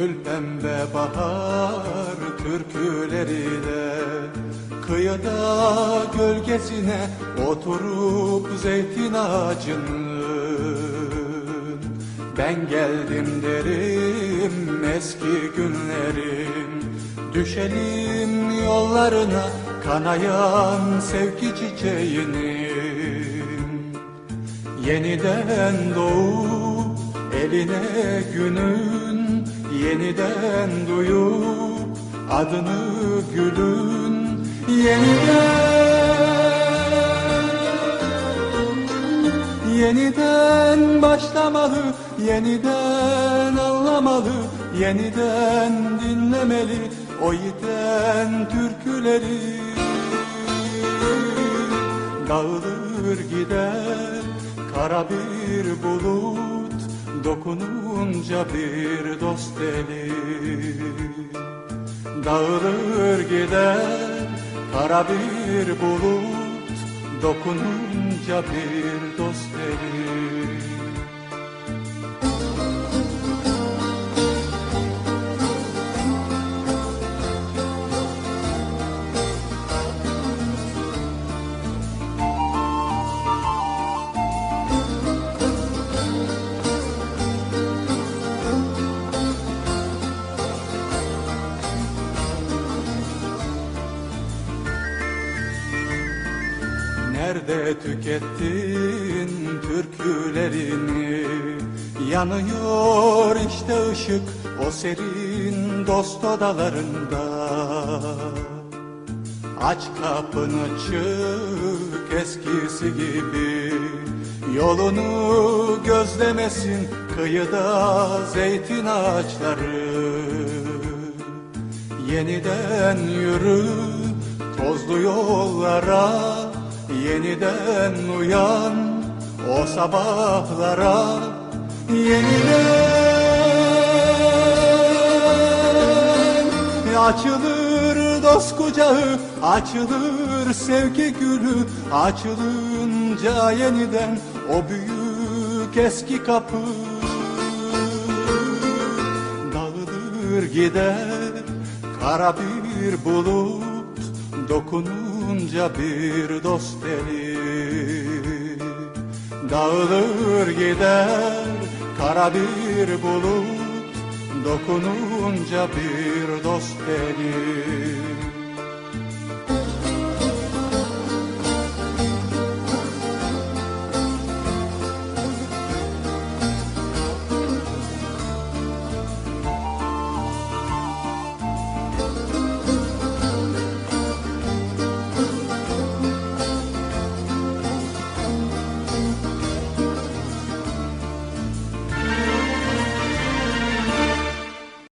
Gül pembe bahar türküleri de Kıyıda gölgesine oturup zeytin ağacının. Ben geldim derim eski günlerim Düşelim yollarına kanayan sevgi çiçeğinin. Yeniden doğup eline günün Yeniden duyup adını gülün Yeniden Yeniden başlamalı, yeniden anlamalı, yeniden dinlemeli o yiten türküleri. Dağılır gider kara bir bulut, dokununca bir dost eli. Dağılır gider kara bir bulut Dokununca bir dost eli Nerede tükettin türkülerini? Yanıyor işte ışık o serin dost odalarında. Aç kapını çık eskisi gibi. Yolunu gözlemesin kıyıda zeytin ağaçları. Yeniden yürü tozlu yollara Yeniden uyan o sabahlara Yeniden. Açılır dost kucağı Açılır sevgi gülü Açılınca yeniden o büyük eski kapı. Dağılır gider kara bir bulut Dokununca bir dost eli Dağılır gider kara bir bulut Dokununca bir dost eli